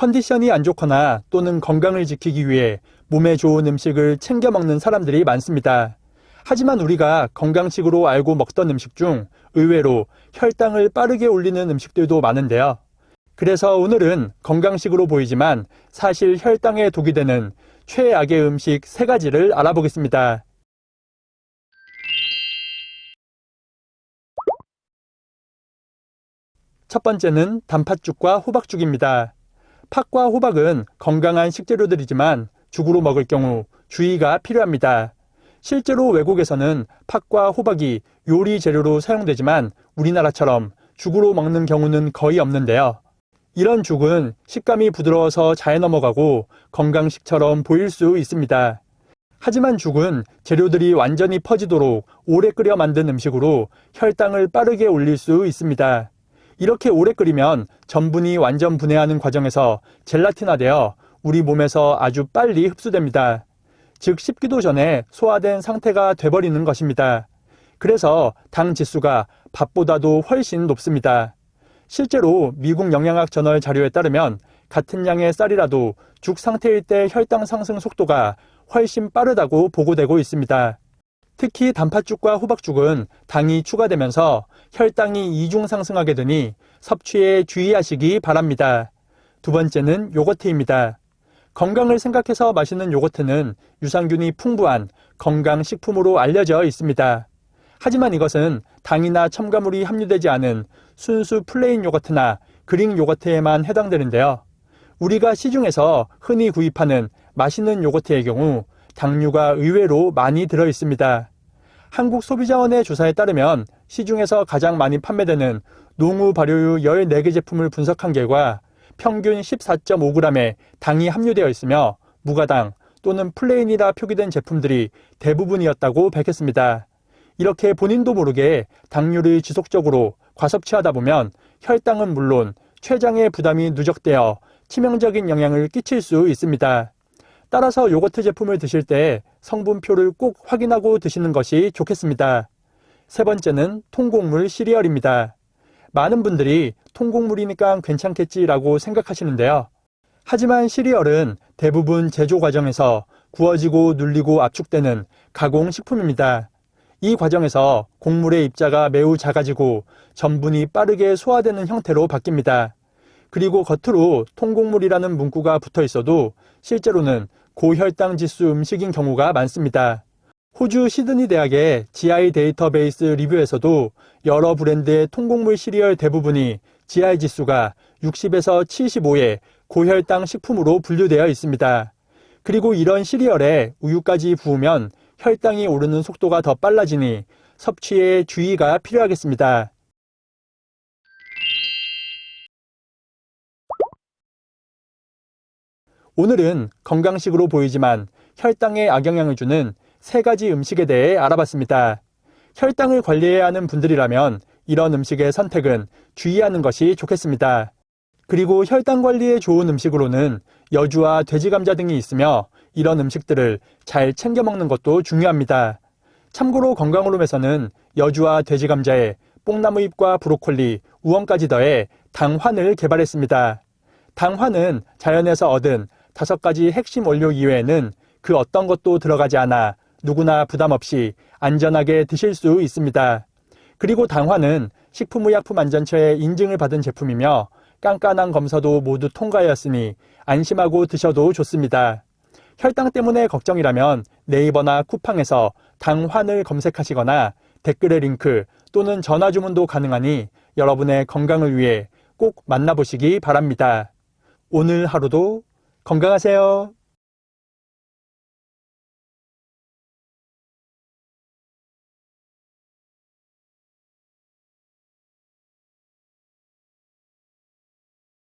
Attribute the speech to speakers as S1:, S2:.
S1: 컨디션이 안 좋거나 또는 건강을 지키기 위해 몸에 좋은 음식을 챙겨 먹는 사람들이 많습니다. 하지만 우리가 건강식으로 알고 먹던 음식 중 의외로 혈당을 빠르게 올리는 음식들도 많은데요. 그래서 오늘은 건강식으로 보이지만 사실 혈당에 독이 되는 최악의 음식 세 가지를 알아보겠습니다. 첫 번째는 단팥죽과 호박죽입니다. 팥과 호박은 건강한 식재료들이지만 죽으로 먹을 경우 주의가 필요합니다. 실제로 외국에서는 팥과 호박이 요리 재료로 사용되지만 우리나라처럼 죽으로 먹는 경우는 거의 없는데요. 이런 죽은 식감이 부드러워서 잘 넘어가고 건강식처럼 보일 수 있습니다. 하지만 죽은 재료들이 완전히 퍼지도록 오래 끓여 만든 음식으로 혈당을 빠르게 올릴 수 있습니다. 이렇게 오래 끓이면 전분이 완전 분해하는 과정에서 젤라틴화되어 우리 몸에서 아주 빨리 흡수됩니다. 즉 씹기도 전에 소화된 상태가 돼버리는 것입니다. 그래서 당 지수가 밥보다도 훨씬 높습니다. 실제로 미국 영양학 저널 자료에 따르면 같은 양의 쌀이라도 죽 상태일 때 혈당 상승 속도가 훨씬 빠르다고 보고되고 있습니다. 특히 단팥죽과 호박죽은 당이 추가되면서 혈당이 이중 상승하게 되니 섭취에 주의하시기 바랍니다. 두 번째는 요거트입니다. 건강을 생각해서 마시는 요거트는 유산균이 풍부한 건강식품으로 알려져 있습니다. 하지만 이것은 당이나 첨가물이 함유되지 않은 순수 플레인 요거트나 그릭 요거트에만 해당되는데요. 우리가 시중에서 흔히 구입하는 맛있는 요거트의 경우 당류가 의외로 많이 들어 있습니다. 한국 소비자원의 조사에 따르면 시중에서 가장 많이 판매되는 농우 발효유 14개 제품을 분석한 결과 평균 14.5g의 당이 함유되어 있으며 무가당 또는 플레인이라 표기된 제품들이 대부분이었다고 밝혔습니다. 이렇게 본인도 모르게 당류를 지속적으로 과섭취하다 보면 혈당은 물론 췌장의 부담이 누적되어 치명적인 영향을 끼칠 수 있습니다. 따라서 요거트 제품을 드실 때 성분표를 꼭 확인하고 드시는 것이 좋겠습니다. 세 번째는 통곡물 시리얼입니다. 많은 분들이 통곡물이니까 괜찮겠지라고 생각하시는데요. 하지만 시리얼은 대부분 제조 과정에서 구워지고 눌리고 압축되는 가공식품입니다. 이 과정에서 곡물의 입자가 매우 작아지고 전분이 빠르게 소화되는 형태로 바뀝니다. 그리고 겉으로 통곡물이라는 문구가 붙어 있어도 실제로는 고혈당 지수 음식인 경우가 많습니다. 호주 시드니 대학의 GI 데이터베이스 리뷰에서도 여러 브랜드의 통곡물 시리얼 대부분이 GI 지수가 60에서 75의 고혈당 식품으로 분류되어 있습니다. 그리고 이런 시리얼에 우유까지 부으면 혈당이 오르는 속도가 더 빨라지니 섭취에 주의가 필요하겠습니다. 오늘은 건강식으로 보이지만 혈당에 악영향을 주는 세 가지 음식에 대해 알아봤습니다. 혈당을 관리해야 하는 분들이라면 이런 음식의 선택은 주의하는 것이 좋겠습니다. 그리고 혈당 관리에 좋은 음식으로는 여주와 돼지 감자 등이 있으며 이런 음식들을 잘 챙겨 먹는 것도 중요합니다. 참고로 건강으로에서는 여주와 돼지 감자에 뽕나무 잎과 브로콜리, 우엉까지 더해 당환을 개발했습니다. 당환은 자연에서 얻은 다섯 가지 핵심 원료 이외에는 그 어떤 것도 들어가지 않아 누구나 부담 없이 안전하게 드실 수 있습니다. 그리고 당환은 식품의약품안전처의 인증을 받은 제품이며 깐깐한 검사도 모두 통과하였으니 안심하고 드셔도 좋습니다. 혈당 때문에 걱정이라면 네이버나 쿠팡에서 당환을 검색하시거나 댓글의 링크 또는 전화 주문도 가능하니 여러분의 건강을 위해 꼭 만나보시기 바랍니다. 오늘 하루도 건강하세요.